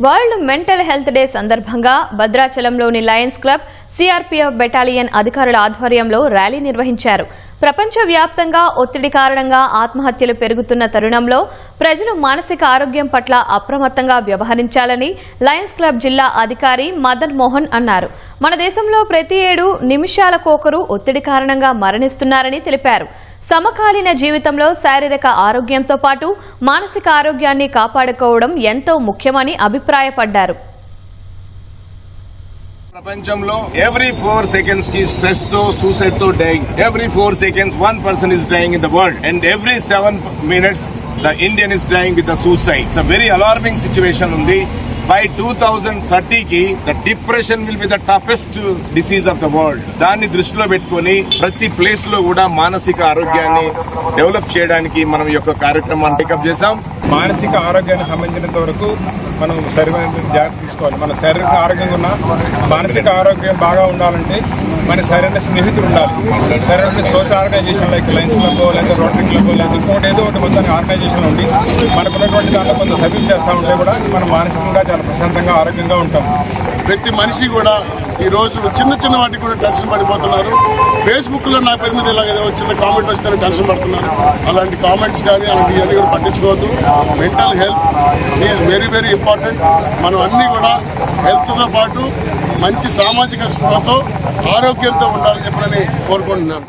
World mental health day సందర్భంగా భద్రాచలంలోని Lions club CRPF battalion అధికారుల ఆధ్వర్యంలో ర్యాలీ నిర్వహించారు. ప్రపంచవ్యాప్తంగా ఒత్తిడి కారణంగా ఆత్మహత్యలు పెరుగుతున్న తరుణంలో ప్రజలు మానసిక ఆరోగ్యం పట్ల అప్రమత్తంగా వ్యవహరించాలని లయన్స్ క్లబ్ జిల్లా అధికారి మదన్ మోహన్ అన్నారు. మన దేశంలో ప్రతి ఏడు నిమిషాలకొకరు ఒత్తిడి కారణంగా మరణిస్తున్నారని తెలిపారు. సమకాలీన జీవితంలో శారీరక ఆరోగ్యంతో పాటు మానసిక ఆరోగ్యాన్ని కాపాడుకోవడం ఎంతో ముఖ్యమని అభిప్రాయపడ్డారు. ప్రపంచంలో ఎవ్రీ ఫోర్ సెకండ్స్కి స్ట్రెస్తో సూసైడ్తో dying every four seconds one person is dying in the world and every seven minutes the Indian is dying with the suicide it's very alarming situation ఉంది. బై టూ థౌజండ్ థర్టీకి the depression will be the toughest disease of the world దాన్ని దృష్టిలో పెట్టుకొని ప్రతి ప్లేస్లో కూడా మానసిక ఆరోగ్యాన్ని డెవలప్ చేయడానికి మనం ఈ యొక్క కార్యక్రమాన్ని పికప్ చేశాం. మానసిక ఆరోగ్యానికి సంబంధించినంత వరకు మనం సరైన జాగ్రత్త తీసుకోవాలి. మన శారీరక ఆరోగ్యంగా ఉన్న మానసిక ఆరోగ్యం బాగా ఉండాలంటే మన సరైన స్నేహితులు ఉండాలి. సరైన సోషల్ ఆర్గనైజేషన్ లైక్ లంచ్ క్లబ్బో లేదా రోటరీ క్లబ్బో లేదా ఇంకోటి ఏదో ఒకటి మొత్తానికి ఆర్గనైజేషన్ ఉండి మనకున్నటువంటి దాంట్లో కొంత సర్వీస్ చేస్తూ ఉంటే కూడా మనం మానసికంగా చాలా ప్రశాంతంగా ఆరోగ్యంగా ఉంటాం. ప్రతి మనిషి కూడా ఈ రోజు చిన్న చిన్న వాటికి కూడా టెన్షన్ పడిపోతున్నారు. ఫేస్బుక్లో నా పేరు మీద ఇలాగ ఏదో చిన్న కామెంట్ వస్తేనే టెన్షన్ పడుతున్నారు అలాంటి కామెంట్స్ కానీ అలాంటి ఇవన్నీ కూడా పట్టించుకోవద్దు. Mental health is very very important మనం అన్నీ కూడా హెల్త్తో పాటు మంచి సామాజిక స్పృహతో ఆరోగ్యంతో ఉండాలని చెప్పని కోరుకుంటున్నాను.